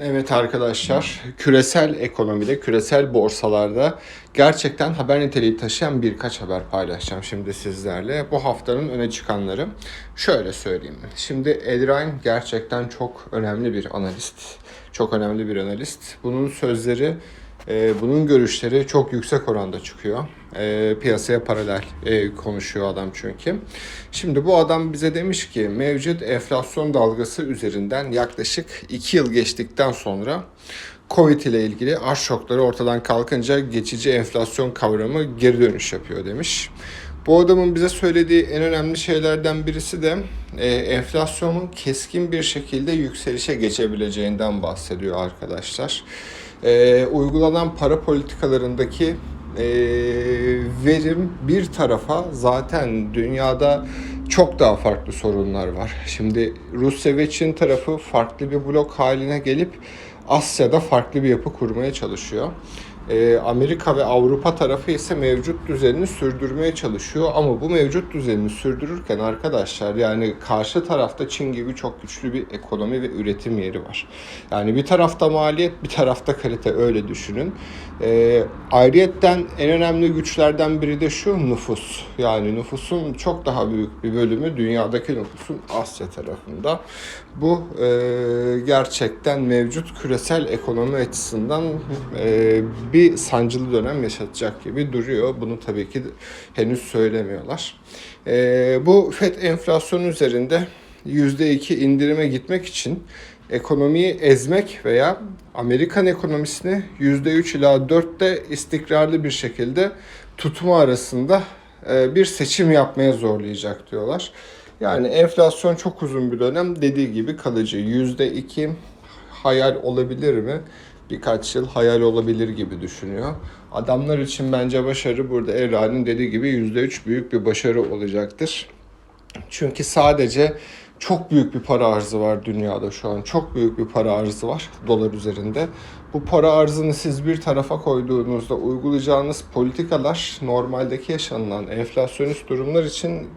Evet arkadaşlar, küresel ekonomide, küresel borsalarda gerçekten haber niteliği taşıyan birkaç haber paylaşacağım şimdi sizlerle. Bu haftanın öne çıkanları şöyle söyleyeyim. Şimdi Edrine gerçekten çok önemli bir analist. Çok önemli bir analist. Bunun sözleri, e, bunun görüşleri çok yüksek oranda çıkıyor. E, piyasaya paralel e, konuşuyor adam çünkü. Şimdi bu adam bize demiş ki mevcut enflasyon dalgası üzerinden yaklaşık 2 yıl geçtikten sonra Covid ile ilgili arz şokları ortadan kalkınca geçici enflasyon kavramı geri dönüş yapıyor demiş. Bu adamın bize söylediği en önemli şeylerden birisi de e, enflasyonun keskin bir şekilde yükselişe geçebileceğinden bahsediyor arkadaşlar. E, uygulanan para politikalarındaki e, verim bir tarafa zaten dünyada çok daha farklı sorunlar var. Şimdi Rusya ve Çin tarafı farklı bir blok haline gelip Asya'da farklı bir yapı kurmaya çalışıyor. Ee, Amerika ve Avrupa tarafı ise mevcut düzenini sürdürmeye çalışıyor. Ama bu mevcut düzenini sürdürürken arkadaşlar yani karşı tarafta Çin gibi çok güçlü bir ekonomi ve üretim yeri var. Yani bir tarafta maliyet bir tarafta kalite öyle düşünün. Ee, ayrıyetten en önemli güçlerden biri de şu nüfus. Yani nüfusun çok daha büyük bir bölümü dünyadaki nüfusun Asya tarafında. Bu e, gerçekten mevcut küresel ekonomi açısından e, bir sancılı dönem yaşatacak gibi duruyor. Bunu tabii ki henüz söylemiyorlar. E, bu FED enflasyon üzerinde %2 indirime gitmek için ekonomiyi ezmek veya Amerikan ekonomisini %3 ila 4'te istikrarlı bir şekilde tutma arasında e, bir seçim yapmaya zorlayacak diyorlar. Yani enflasyon çok uzun bir dönem dediği gibi kalıcı. %2 hayal olabilir mi? Birkaç yıl hayal olabilir gibi düşünüyor. Adamlar için bence başarı burada Erra'nın dediği gibi %3 büyük bir başarı olacaktır. Çünkü sadece çok büyük bir para arzı var dünyada şu an. Çok büyük bir para arzı var dolar üzerinde. Bu para arzını siz bir tarafa koyduğunuzda uygulayacağınız politikalar normaldeki yaşanılan enflasyonist durumlar için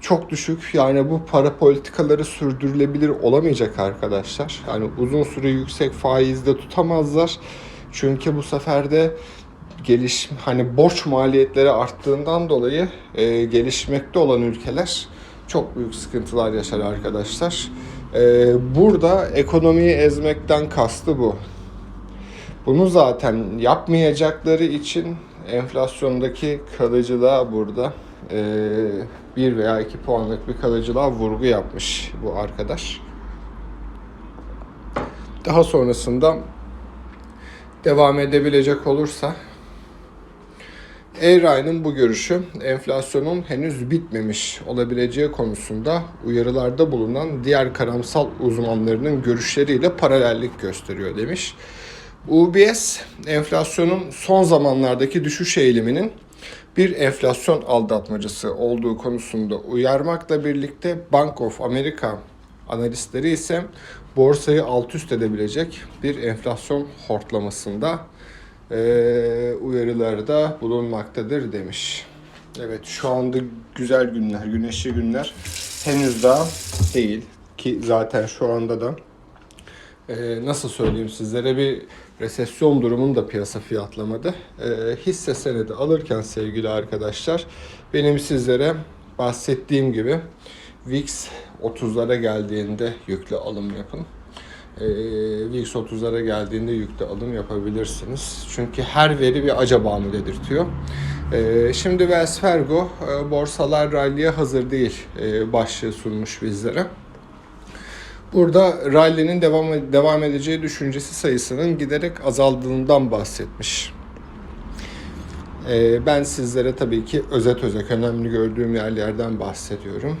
çok düşük. Yani bu para politikaları sürdürülebilir olamayacak arkadaşlar. Yani uzun süre yüksek faizde tutamazlar. Çünkü bu sefer de geliş hani borç maliyetleri arttığından dolayı e, gelişmekte olan ülkeler çok büyük sıkıntılar yaşar arkadaşlar. E, burada ekonomiyi ezmekten kastı bu. Bunu zaten yapmayacakları için enflasyondaki kalıcılığa burada e, 1 veya 2 puanlık bir kalıcılığa vurgu yapmış bu arkadaş. Daha sonrasında devam edebilecek olursa Airline'ın bu görüşü enflasyonun henüz bitmemiş olabileceği konusunda uyarılarda bulunan diğer karamsal uzmanlarının görüşleriyle paralellik gösteriyor demiş. UBS enflasyonun son zamanlardaki düşüş eğiliminin bir enflasyon aldatmacısı olduğu konusunda uyarmakla birlikte Bank of America analistleri ise borsayı alt üst edebilecek bir enflasyon hortlamasında e, uyarılarda bulunmaktadır demiş. Evet şu anda güzel günler, güneşli günler henüz daha değil ki zaten şu anda da e, nasıl söyleyeyim sizlere bir resesyon durumunu da piyasa fiyatlamadı. E, hisse senedi alırken sevgili arkadaşlar benim sizlere bahsettiğim gibi VIX 30'lara geldiğinde yüklü alım yapın. E, VIX 30'lara geldiğinde yüklü alım yapabilirsiniz. Çünkü her veri bir acaba mı dedirtiyor. E, şimdi Wells Fargo e, borsalar rally'e hazır değil e, başlığı sunmuş bizlere. Burada rally'nin devam, devam edeceği düşüncesi sayısının giderek azaldığından bahsetmiş. Ee, ben sizlere tabii ki özet özet önemli gördüğüm yerlerden bahsediyorum.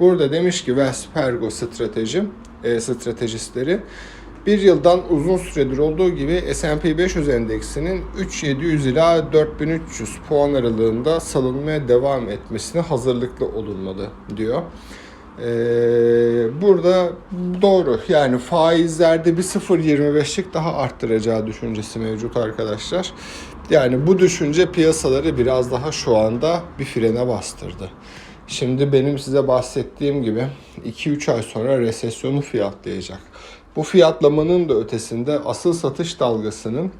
Burada demiş ki Wells Fargo strateji, e, stratejistleri bir yıldan uzun süredir olduğu gibi S&P 500 endeksinin 3700 ila 4300 puan aralığında salınmaya devam etmesine hazırlıklı olunmalı diyor. Ee, burada doğru yani faizlerde bir 0.25'lik daha arttıracağı düşüncesi mevcut arkadaşlar. Yani bu düşünce piyasaları biraz daha şu anda bir frene bastırdı. Şimdi benim size bahsettiğim gibi 2-3 ay sonra resesyonu fiyatlayacak. Bu fiyatlamanın da ötesinde asıl satış dalgasının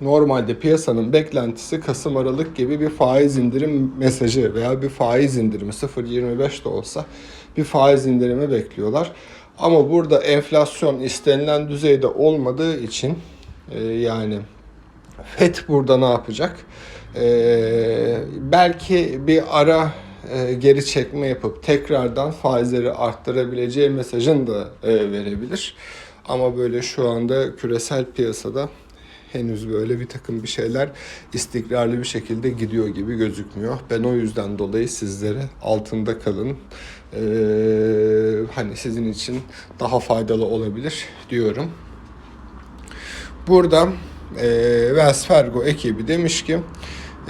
normalde piyasanın beklentisi Kasım Aralık gibi bir faiz indirim mesajı veya bir faiz indirimi 0.25 de olsa bir faiz indirimi bekliyorlar. Ama burada enflasyon istenilen düzeyde olmadığı için e, yani FED burada ne yapacak? E, belki bir ara e, geri çekme yapıp tekrardan faizleri arttırabileceği mesajını da e, verebilir. Ama böyle şu anda küresel piyasada henüz böyle bir takım bir şeyler istikrarlı bir şekilde gidiyor gibi gözükmüyor. Ben o yüzden dolayı sizlere altında kalın. Ee, hani sizin için daha faydalı olabilir diyorum. Burada e, Wells Fargo ekibi demiş ki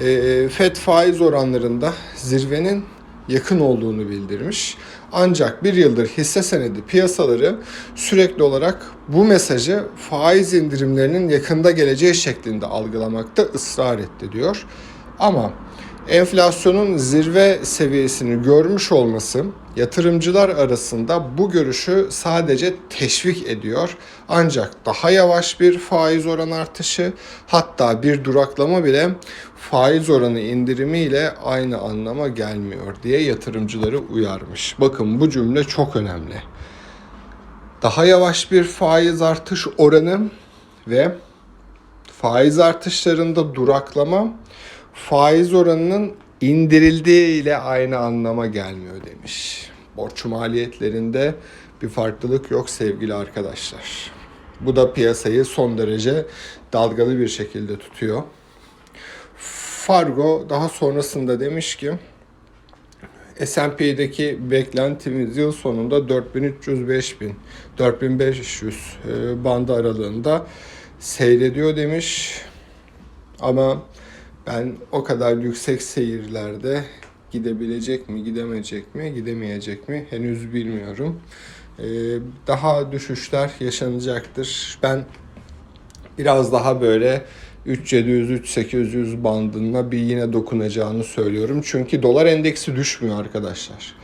e, FED faiz oranlarında zirvenin yakın olduğunu bildirmiş. Ancak bir yıldır hisse senedi piyasaları sürekli olarak bu mesajı faiz indirimlerinin yakında geleceği şeklinde algılamakta ısrar etti diyor. Ama enflasyonun zirve seviyesini görmüş olması yatırımcılar arasında bu görüşü sadece teşvik ediyor. Ancak daha yavaş bir faiz oran artışı hatta bir duraklama bile faiz oranı indirimiyle aynı anlama gelmiyor diye yatırımcıları uyarmış. Bakın bu cümle çok önemli. Daha yavaş bir faiz artış oranı ve faiz artışlarında duraklama faiz oranının indirildiği ile aynı anlama gelmiyor demiş. Borç maliyetlerinde bir farklılık yok sevgili arkadaşlar. Bu da piyasayı son derece dalgalı bir şekilde tutuyor. Fargo daha sonrasında demiş ki S&P'deki beklentimiz yıl sonunda 4300-5000, 4500 e, bandı aralığında seyrediyor demiş. Ama ben o kadar yüksek seyirlerde gidebilecek mi, gidemeyecek mi, gidemeyecek mi henüz bilmiyorum. Ee, daha düşüşler yaşanacaktır. Ben biraz daha böyle 3700-3800 bandına bir yine dokunacağını söylüyorum. Çünkü dolar endeksi düşmüyor arkadaşlar.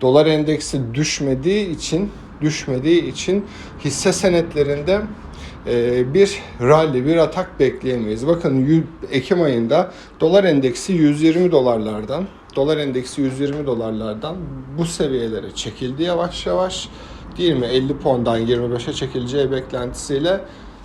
Dolar endeksi düşmediği için düşmediği için hisse senetlerinde bir rally, bir atak bekleyemeyiz. Bakın Ekim ayında dolar endeksi 120 dolarlardan, dolar endeksi 120 dolarlardan bu seviyelere çekildi yavaş yavaş. Değil mi? 50 puandan 25'e çekileceği beklentisiyle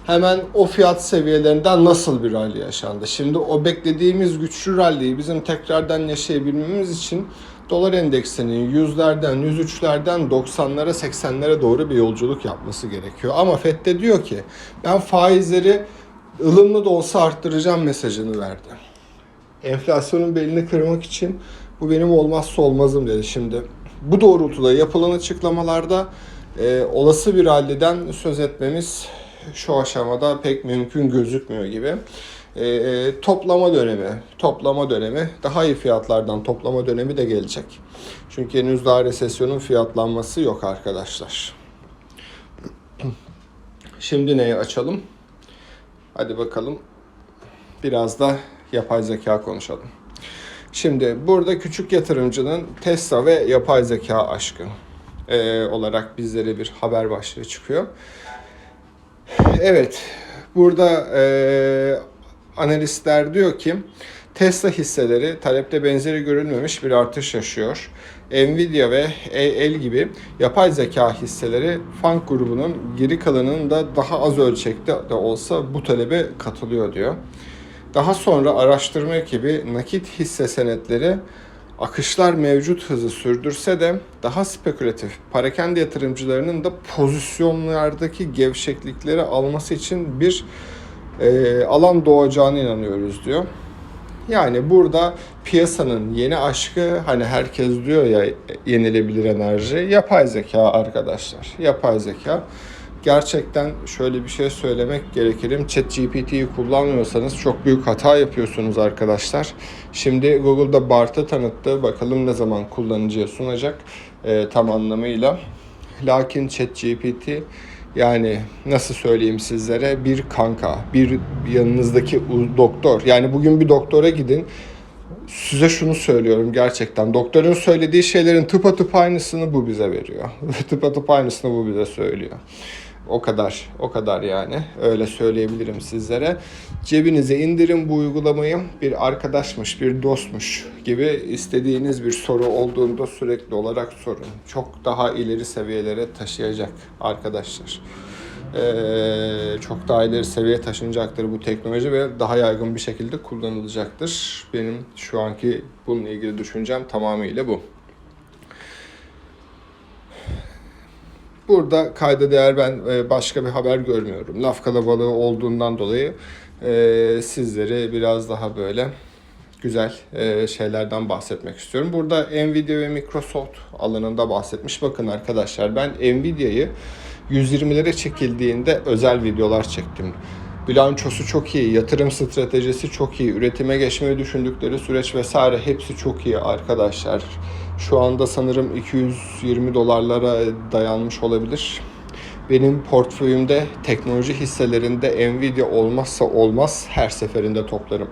hemen o fiyat seviyelerinden nasıl bir rally yaşandı? Şimdi o beklediğimiz güçlü rally'yi bizim tekrardan yaşayabilmemiz için dolar endeksinin yüzlerden, 103'lerden 90'lara 80'lere doğru bir yolculuk yapması gerekiyor. Ama FED de diyor ki ben faizleri ılımlı da olsa arttıracağım mesajını verdi. Enflasyonun belini kırmak için bu benim olmazsa olmazım dedi. Şimdi bu doğrultuda yapılan açıklamalarda e, olası bir halleden söz etmemiz şu aşamada pek mümkün gözükmüyor gibi. E, toplama dönemi, toplama dönemi, daha iyi fiyatlardan toplama dönemi de gelecek. Çünkü henüz daha resesyonun fiyatlanması yok arkadaşlar. Şimdi neyi açalım? Hadi bakalım. Biraz da yapay zeka konuşalım. Şimdi burada küçük yatırımcının Tesla ve yapay zeka aşkı e, olarak bizlere bir haber başlığı çıkıyor. Evet, burada e, analistler diyor ki Tesla hisseleri talepte benzeri görülmemiş bir artış yaşıyor. Nvidia ve AL gibi yapay zeka hisseleri Funk grubunun geri kalanının da daha az ölçekte de olsa bu talebe katılıyor diyor. Daha sonra araştırma ekibi nakit hisse senetleri akışlar mevcut hızı sürdürse de daha spekülatif parakende yatırımcılarının da pozisyonlardaki gevşeklikleri alması için bir e, alan doğacağına inanıyoruz diyor. Yani burada piyasanın yeni aşkı hani herkes diyor ya yenilebilir enerji yapay zeka arkadaşlar. Yapay zeka. Gerçekten şöyle bir şey söylemek gerekirim. ChatGPT'yi kullanmıyorsanız çok büyük hata yapıyorsunuz arkadaşlar. Şimdi Google'da Bart'ı tanıttı. Bakalım ne zaman kullanıcıya sunacak e, tam anlamıyla. Lakin ChatGPT yani nasıl söyleyeyim sizlere bir kanka, bir yanınızdaki doktor. Yani bugün bir doktora gidin. Size şunu söylüyorum gerçekten. Doktorun söylediği şeylerin tıpatıp aynısını bu bize veriyor. tıpatıp aynısını bu bize söylüyor. O kadar, o kadar yani. Öyle söyleyebilirim sizlere. Cebinize indirin bu uygulamayı. Bir arkadaşmış, bir dostmuş gibi istediğiniz bir soru olduğunda sürekli olarak sorun. Çok daha ileri seviyelere taşıyacak arkadaşlar. Ee, çok daha ileri seviyeye taşınacaktır bu teknoloji ve daha yaygın bir şekilde kullanılacaktır. Benim şu anki bununla ilgili düşüncem tamamıyla bu. Burada kayda değer ben e, başka bir haber görmüyorum. Laf kalabalığı olduğundan dolayı e, sizlere biraz daha böyle güzel e, şeylerden bahsetmek istiyorum. Burada Nvidia ve Microsoft alanında bahsetmiş. Bakın arkadaşlar ben Nvidia'yı 120'lere çekildiğinde özel videolar çektim. Bilançosu çok iyi, yatırım stratejisi çok iyi, üretime geçmeyi düşündükleri süreç vesaire hepsi çok iyi arkadaşlar. Şu anda sanırım 220 dolarlara dayanmış olabilir. Benim portföyümde teknoloji hisselerinde Nvidia olmazsa olmaz her seferinde toplarım.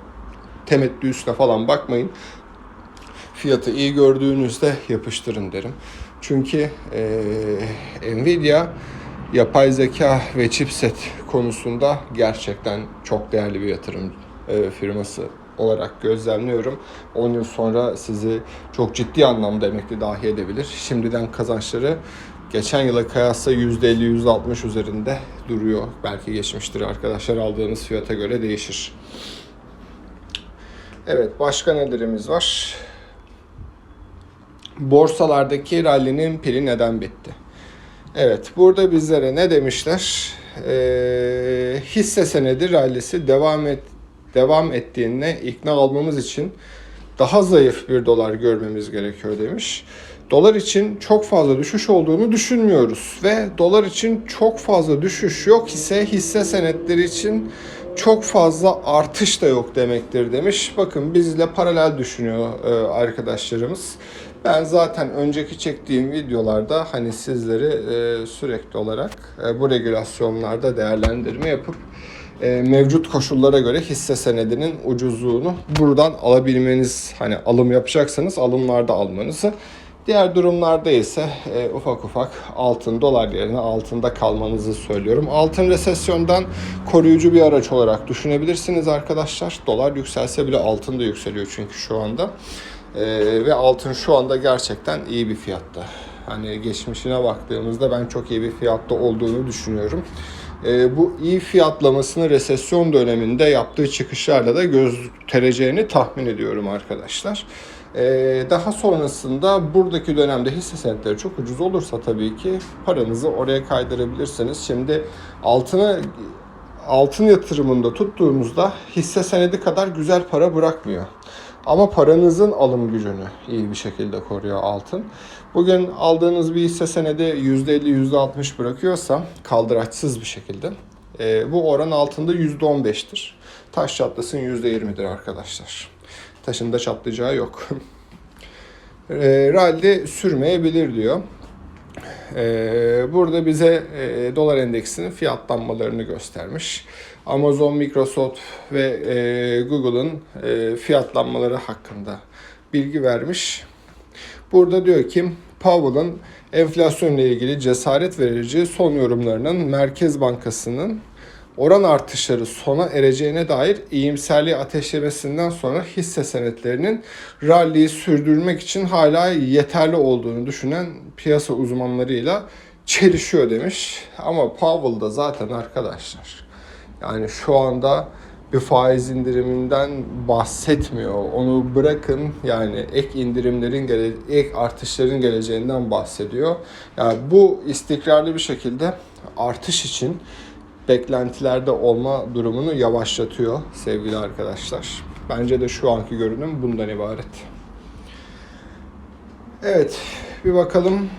Temettü üstüne falan bakmayın. Fiyatı iyi gördüğünüzde yapıştırın derim. Çünkü eee Nvidia yapay zeka ve chipset konusunda gerçekten çok değerli bir yatırım e, firması olarak gözlemliyorum. 10 yıl sonra sizi çok ciddi anlamda emekli dahi edebilir. Şimdiden kazançları geçen yıla kıyasla %50 %60 üzerinde duruyor. Belki geçmiştir arkadaşlar aldığınız fiyata göre değişir. Evet başka nelerimiz var? Borsalardaki rallinin pili neden bitti? Evet, burada bizlere ne demişler? Ee, hisse senedi rallisi devam et devam ettiğine ikna olmamız için daha zayıf bir dolar görmemiz gerekiyor demiş. Dolar için çok fazla düşüş olduğunu düşünmüyoruz ve dolar için çok fazla düşüş yok ise hisse senetleri için çok fazla artış da yok demektir demiş. Bakın bizle paralel düşünüyor e, arkadaşlarımız. Ben zaten önceki çektiğim videolarda hani sizleri e, sürekli olarak e, bu regülasyonlarda değerlendirme yapıp mevcut koşullara göre hisse senedinin ucuzluğunu buradan alabilmeniz hani alım yapacaksanız alımlarda almanızı Diğer durumlarda ise e, ufak ufak altın dolar yerine altında kalmanızı söylüyorum. Altın resesyondan koruyucu bir araç olarak düşünebilirsiniz arkadaşlar. Dolar yükselse bile altın da yükseliyor çünkü şu anda. E, ve altın şu anda gerçekten iyi bir fiyatta. Hani geçmişine baktığımızda ben çok iyi bir fiyatta olduğunu düşünüyorum. E, bu iyi fiyatlamasını resesyon döneminde yaptığı çıkışlarla da göstereceğini tahmin ediyorum arkadaşlar. Ee, daha sonrasında buradaki dönemde hisse senetleri çok ucuz olursa tabii ki paranızı oraya kaydırabilirsiniz. Şimdi altına altın yatırımında tuttuğunuzda hisse senedi kadar güzel para bırakmıyor. Ama paranızın alım gücünü iyi bir şekilde koruyor altın. Bugün aldığınız bir hisse senedi %50 %60 bırakıyorsa kaldıraçsız bir şekilde e, bu oran altında %15'tir. Taş çatlasın %20'dir arkadaşlar. Taşın da çatlayacağı yok. e, rally sürmeyebilir diyor. E, burada bize e, dolar endeksinin fiyatlanmalarını göstermiş. Amazon, Microsoft ve e, Google'ın e, fiyatlanmaları hakkında bilgi vermiş. Burada diyor ki Powell'ın enflasyonla ilgili cesaret verici son yorumlarının Merkez Bankası'nın oran artışları sona ereceğine dair iyimserliği ateşlemesinden sonra hisse senetlerinin rally'yi sürdürmek için hala yeterli olduğunu düşünen piyasa uzmanlarıyla çelişiyor demiş. Ama Powell da zaten arkadaşlar yani şu anda bir faiz indiriminden bahsetmiyor. Onu bırakın yani ek indirimlerin gele ek artışların geleceğinden bahsediyor. Yani bu istikrarlı bir şekilde artış için beklentilerde olma durumunu yavaşlatıyor sevgili arkadaşlar. Bence de şu anki görünüm bundan ibaret. Evet, bir bakalım.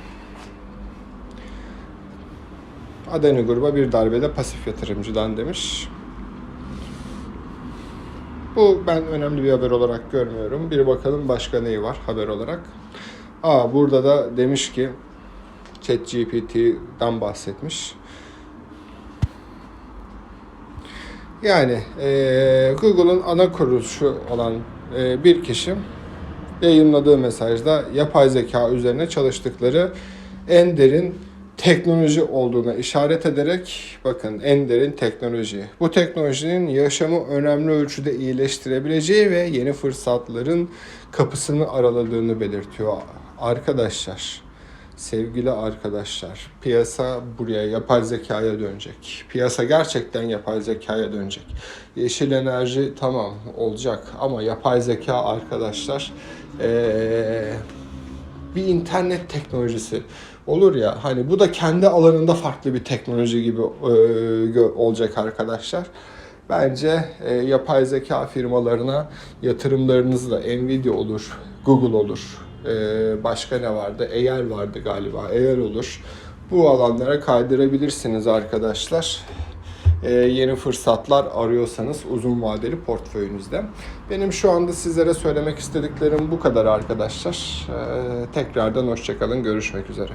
Adeni gruba bir darbede pasif yatırımcıdan demiş. Bu ben önemli bir haber olarak görmüyorum. Bir bakalım başka neyi var haber olarak. Aa burada da demiş ki ChatGPT'den bahsetmiş. Yani e, Google'un ana kurucusu olan e, bir kişi yayınladığı mesajda yapay zeka üzerine çalıştıkları en derin teknoloji olduğuna işaret ederek bakın en derin teknoloji. Bu teknolojinin yaşamı önemli ölçüde iyileştirebileceği ve yeni fırsatların kapısını araladığını belirtiyor. Arkadaşlar, sevgili arkadaşlar, piyasa buraya yapay zekaya dönecek. Piyasa gerçekten yapay zekaya dönecek. Yeşil enerji tamam olacak ama yapay zeka arkadaşlar eee bir internet teknolojisi olur ya hani bu da kendi alanında farklı bir teknoloji gibi e, olacak arkadaşlar. Bence e, yapay zeka firmalarına yatırımlarınızı da Nvidia olur, Google olur, başka ne vardı? Eğer vardı galiba, Eğer olur. Bu alanlara kaydırabilirsiniz arkadaşlar e, yeni fırsatlar arıyorsanız uzun vadeli portföyünüzde. Benim şu anda sizlere söylemek istediklerim bu kadar arkadaşlar. E, tekrardan hoşçakalın, görüşmek üzere.